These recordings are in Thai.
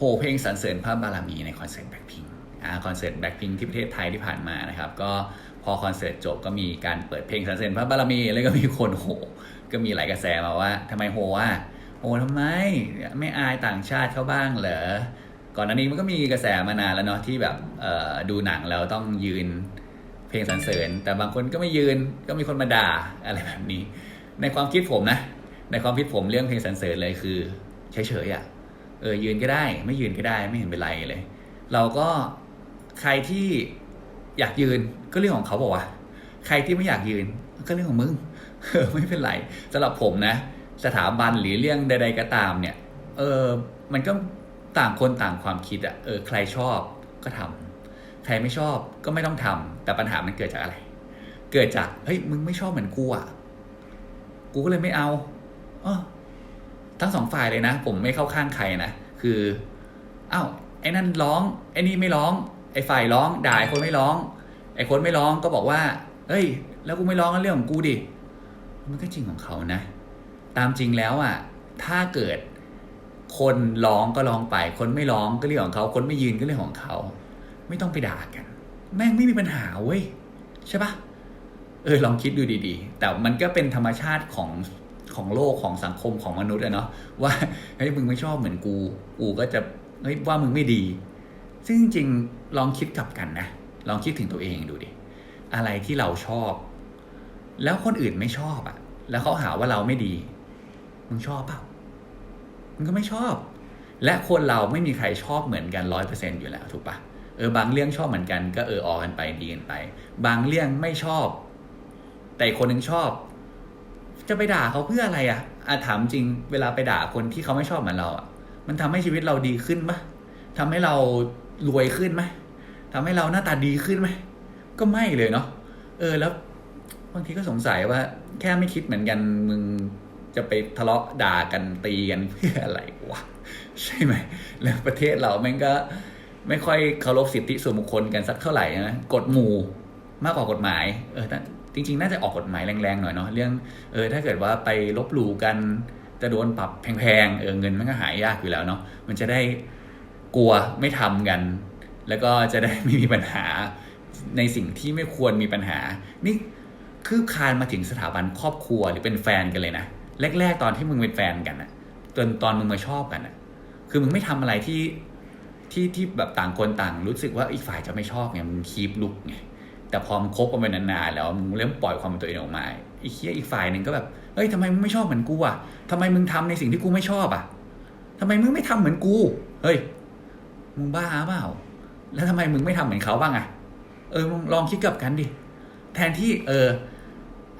โหเพลงสรรเสริญพระบารมีในคอนเสิร์ตแบ็คพิงอ่าคอนเสิร์ตแบ็คพิงที่ประเทศไทยที่ผ่านมานะครับก็พอคอนเสิร์ตจบก็มีการเปิดเพลงสรรเสริญพระบารมีแล้วก็มีคนโห ก็มีหลายกระแสมาว่าทำไมโหว่าโหทำไมไม่อายต่างชาติเขาบ้างเหรอก่อนหน้านี้มันก็มีกระแสมานานแล้วเนาะที่แบบดูหนังแล้วต้องยืนเพลงสรรเสริญ แต่บางคนก็ไม่ยืนก็มีคนมาด่าอะไรแบบนี้ ในความคิดผมนะ ในความคิดผมเรื่องเพลงสรรเสริญเลยคือเฉยๆอะ เออยืนก็ได้ ไม่ยืนก็ได้ไม่เห็นเป็นไรเลย เราก็ใครที่อยากยืนก็เรื่องของเขาบอกว่า ใครที่ไม่อยากยืนก็เรื่องของมึงเออไม่เป็นไรสำหรับผมนะ สถาบันหรือเรื่องใด ๆก็ตามเนี่ย เออมันก็ต่างคนต่างความคิดอะเออใครชอบก็ทำใครไม่ชอบก็ไม่ต้องทำแต่ปัญหามันเกิดจากอะไร เกิดจากเฮ้ยมึงไม่ชอบเหมือนกูอะกูก็เลยไม่เอาเออ ทั้งสองฝ่ายเลยนะ ผมไม่เข้าข้างใครนะคืออ้าวไอ้นั่นร้องไอ้นี่ไม่ร้อง ไอ้ฝ่ายร้องด่าไอ้คนไม่ร้อง ไอ้คนไม่ร้องก็บอกว่าเฮ้ย แล้วกูไม่ร้องก็เรื่องของกูดิมันก็จริงของเขานะ ตามจริงแล้วอะถ้าเกิดคนร้องก็ร้องไป คนไม่ร้องก็เรื่องของเขา คนไม่ยืนก็เรื่องของเขา ไม่ต้องไปด่ากัน แม่งไม่มีปัญหาเว้ยใช่ปะเออลองคิดดูดีๆ แต่มันก็เป็นธรรมชาติของ ของโลกของสังคมของมนุษย์อะเนาะว่าเฮ้ยมึงไม่ชอบเหมือนกู กูก็จะเฮ้ยว่ามึงไม่ดี ซึ่งจริงลองคิดกลับกันนะลองคิดถึงตัวเองดูดิอะไรที่เราชอบ แล้วคนอื่นไม่ชอบอะแล้วเขาหาว่าเราไม่ดีมึงชอบเปล่ามึงก็ไม่ชอบ และคนเราไม่มีใครชอบเหมือนกันร้อยเปอร์เซ็นอยู่แล้วถูกปะเออบางเรื่องชอบเหมือนกันก็เออออกกันไปดีกันไป บางเรื่องไม่ชอบ แต่คนนึงชอบ จะไปด่าเขาเพื่ออะไรอะอะถามจริงเวลาไปด่าคนที่เขาไม่ชอบเหมือนเราอะมันทำให้ชีวิตเราดีขึ้นปะทำให้เรารวยขึ้นไหมทำให้เราหน้าตาดีขึ้นไหมก็ไม่เลยเนาะเออแล้วบางทีก็สงสัยว่า แค่ไม่คิดเหมือนกันมึงจะไปทะเลาะด่ากันตีกันเพื่ออะไรวะใช่ไหมแล้วประเทศเราแม่งก็ไม่ค่อยเคารพสิทธิส่วนบุคคลกันสักเท่าไหร่นะกฎหมู่มากกว่ากฎหมาย เออแต่ จริง ๆ น่าจะออกกฎหมายแรงๆหน่อยเนาะเรื่องเออถ้าเกิดว่าไปลบหลู่กันจะโดนปรับแพงๆเออเงินมันก็หายยากอยู่แล้วเนาะมันจะได้กลัวไม่ทำกัน แล้วก็จะได้ไม่มีปัญหาในสิ่งที่ไม่ควรมีปัญหา นี่คืบคานมาถึงสถาบันครอบครัวหรือเป็นแฟนกันเลยนะแรก ๆ ตอนที่มึงเป็นแฟนกันอะจนตอนมึงมาชอบกันอะคือมึงไม่ทำอะไรที่ที่ที่แบบต่างคนต่างรู้สึกว่าอีกฝ่ายจะไม่ชอบไงมึงคีบลุกไง แต่พอมึงคบกันไปนานๆแล้วมึงเริ่มปล่อยความเป็นตัวเองออกมาอีกเคียอีกฝ่ายหนึ่งก็แบบเฮ้ยทำไมมึงไม่ชอบเหมือนกูอะทำไมมึงทำในสิ่งที่กูไม่ชอบอะทำไมมึงไม่ทำเหมือนกู เฮ้ยมึงบ้าเปล่าแล้วทำไมมึงไม่ทำเหมือนเขาบ้างอะเออมึงลองคิดกับกันดิแทนที่เออ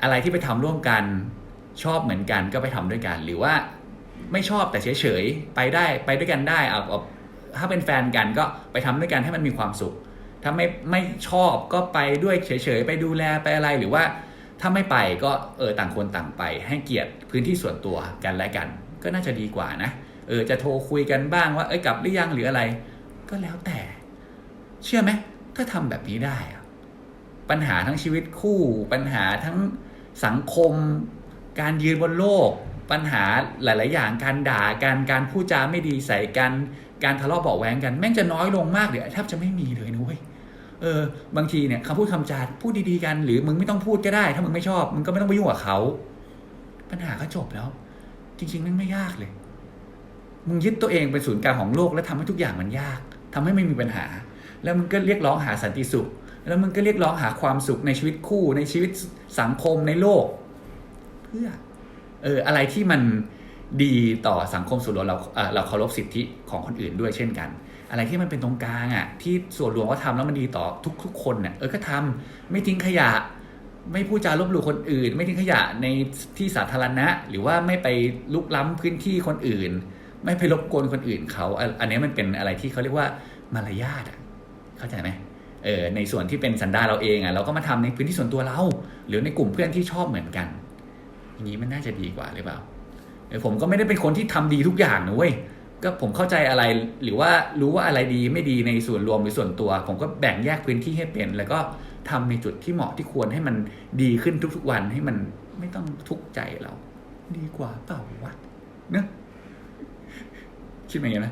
อะไรที่ไปทำร่วมกันชอบเหมือนกันก็ไปทำด้วยกัน หรือว่าไม่ชอบแต่เฉยๆไปได้ไปด้วยกันได้เอาเอาถ้าเป็นแฟนกันก็ไปทำด้วยกันให้มันมีความสุข ถ้าไม่ไม่ชอบก็ไปด้วยเฉยๆ ไปดูแลไปอะไรหรือว่า ถ้าไม่ไปก็เออต่างคนต่างไป ให้เกียรติพื้นที่ส่วนตัวกันและกัน ก็น่าจะดีกว่านะเออจะโทรคุยกันบ้างว่าเอ้ยกลับหรือยังหรืออะไร ก็แล้วแต่ เชื่อไหมถ้าทำแบบนี้ได้ ปัญหาทั้งชีวิตคู่ ปัญหาทั้งสังคม การยืนบนโลก ปัญหาหลาย ๆ อย่างการด่ากันการพูดจาไม่ดีใส่กัน การทะเลาะเบาะแวงกันแม่งจะน้อยลงมากเดี๋ยวแทบจะไม่มีเลยนะเว้ยเออบางทีเนี่ยคำพูดคำจาพูดดีๆกัน หรือมึงไม่ต้องพูดก็ได้ ถ้ามึงไม่ชอบมึงก็ไม่ต้องไปยุ่งกับเขา ปัญหาก็จบแล้ว จริงๆมันไม่ยากเลย มึงยึดตัวเองเป็นศูนย์กลางของโลกแล้วทำให้ทุกอย่างมันยากทำให้ไม่มีปัญหา แล้วมึงก็เรียกร้องหาสันติสุข แล้วมึงก็เรียกร้องหาความสุขในชีวิตคู่ในชีวิตสังคมในโลก เพื่อ เอออะไรที่มัน ดีต่อสังคมส่วนรวมเราเราเคารพสิทธิของคนอื่นด้วยเช่นกัน อะไรที่มันเป็นตรงกลางอะที่ส่วนรวมว่าทำแล้วมันดีต่อทุก ๆ คนเนี่ยเออก็ทำไม่ทิ้งขยะ ไม่พูดจาลบหลู่คนอื่น ไม่ทิ้งขยะในที่สาธารณะ หรือว่าไม่ไปลุกล้ำพื้นที่คนอื่น ไม่ไปรบกวนคนอื่นเขา อันนี้มันเป็นอะไรที่เขาเรียกว่ามารยาทอะเข้าใจไหมเออในส่วนที่เป็นสันดาเราเองอะเราก็มาทำในพื้นที่ส่วนตัวเรา หรือในกลุ่มเพื่อนที่ชอบเหมือนกันอย่างนี้มันน่าจะดีกว่าหรือเปล่า ผมก็ไม่ได้เป็นคนที่ทำดีทุกอย่างนะเว้ยก็ผมเข้าใจอะไรหรือว่ารู้ว่าอะไรดีไม่ดีในส่วนรวมหรือส่วนตัว ผมก็แบ่งแยกพื้นที่ให้เป็น แล้วก็ทำในจุดที่เหมาะที่ควรให้มันดีขึ้นทุกๆวันให้มันไม่ต้องทุกข์ใจเรา ดีกว่าเปล่าวะเนอะคิดแบบนี้ไหม